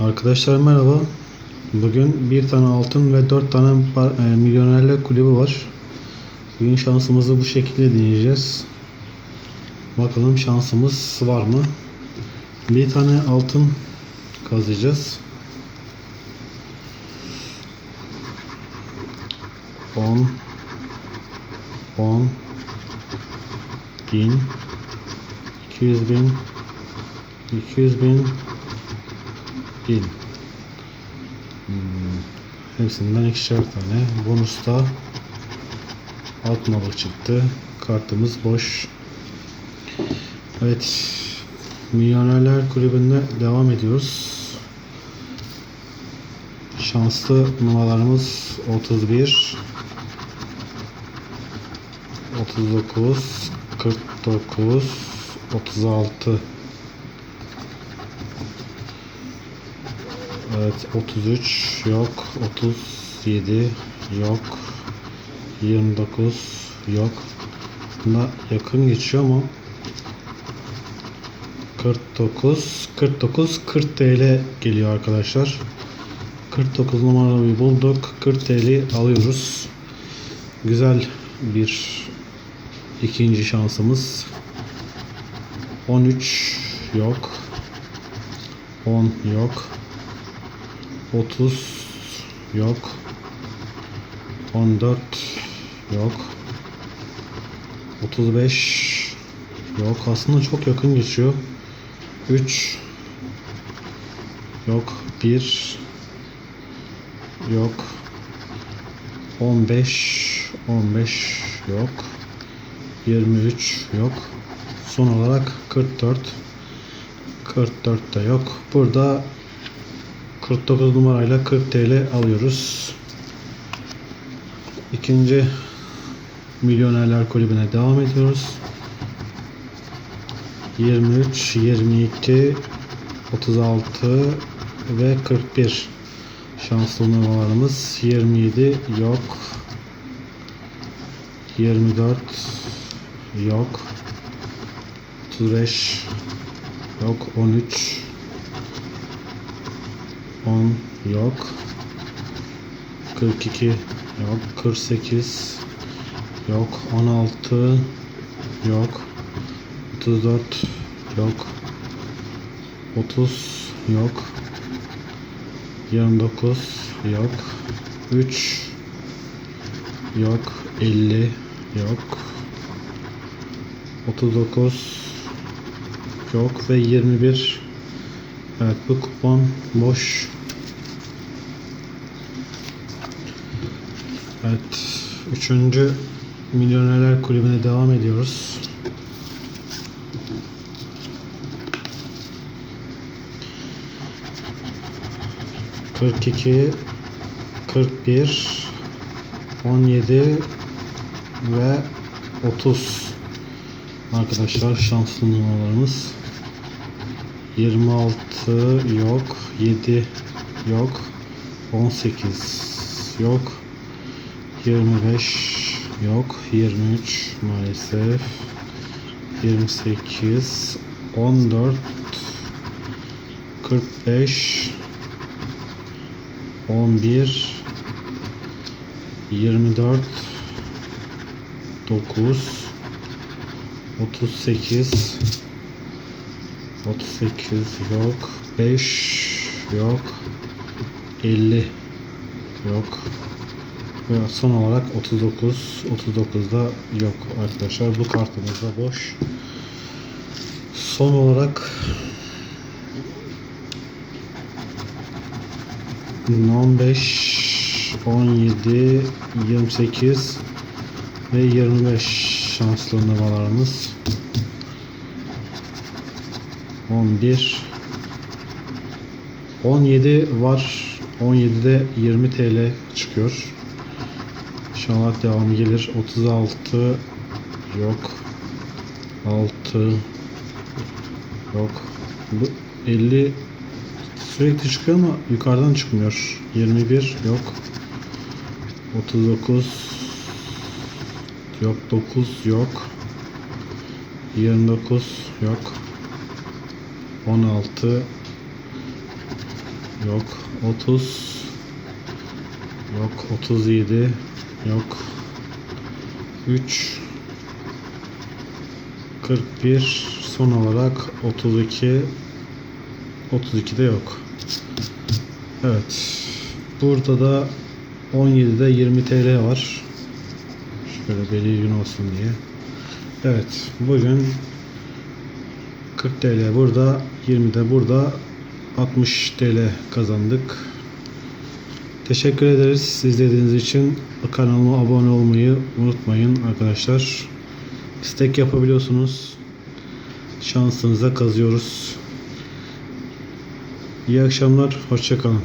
Arkadaşlar merhaba. Bugün bir tane altın ve dört tane e, milyonerler kulübü var. Bugün şansımızı bu şekilde deneyeceğiz. Bakalım şansımız var mı? Bir tane altın kazıyacağız. 10 10 bin 200 bin 200 bin bin Hmm, hepsinden ikişer tane. Bonusta atmalık çıktı. Kartımız boş. Evet. Milyonerler kulübünde devam ediyoruz. Şanslı numaralarımız 31 39 49 36 Evet 33 yok 37 yok 29 yok. Buna yakın geçiyor ama 49 49 40 TL geliyor arkadaşlar. 49 numarayı bulduk 40 TL alıyoruz. Güzel bir ikinci şansımız. 13 yok 10 yok 30 yok. 14 yok. 35 yok. Aslında çok yakın geçiyor. 3 yok. 1 yok. 15 15 yok. 23 yok. Son olarak 44 44 da yok. Burada 49 numarayla 40 TL alıyoruz. İkinci Milyonerler Kulübü'ne devam ediyoruz. 23, 22, 36 ve 41 şanslı numaralarımız. 27 yok. 24 yok. 35 yok. 13 10 yok. 42 yok. 48 yok. 16 yok. 34 yok. 30 yok. 29 yok. 3 yok. 50 yok. 39 yok ve 21 Evet bu kupon boş Evet. Üçüncü Milyonerler Kulübü'ne devam ediyoruz. Kırk iki, kırk bir, on yedi ve otuz arkadaşlar şanslı numaralarımız. 26 yok, 7 yok, 18 yok, 25 yok. 23 maalesef. 28 14 45 11 24 9 38 38 yok 5 yok 50 yok ve son olarak 39 39'da yok arkadaşlar. Bu kartımız da boş. Son olarak 15 17 28 ve 25 şanslı numaralarımız. 11 17 var. 17'de 20 TL çıkıyor İnşallah devamı gelir 36 yok 6 yok bu 50 sürekli çıkıyor ama yukarıdan çıkmıyor 21 yok 39 yok 9 yok 29 yok 16 Yok. 30. Yok. 37. Yok. 3. 41. Son olarak 32. 32 de yok. Evet. Burada da 17'de 20 TL var. Şöyle belirgin olsun diye. Evet. Bugün 40 TL burada, 20 de burada 60 TL kazandık. Teşekkür ederiz izlediğiniz için. Kanalıma abone olmayı unutmayın arkadaşlar. İstek yapabiliyorsunuz. Şansınıza kazıyoruz. İyi akşamlar. Hoşçakalın.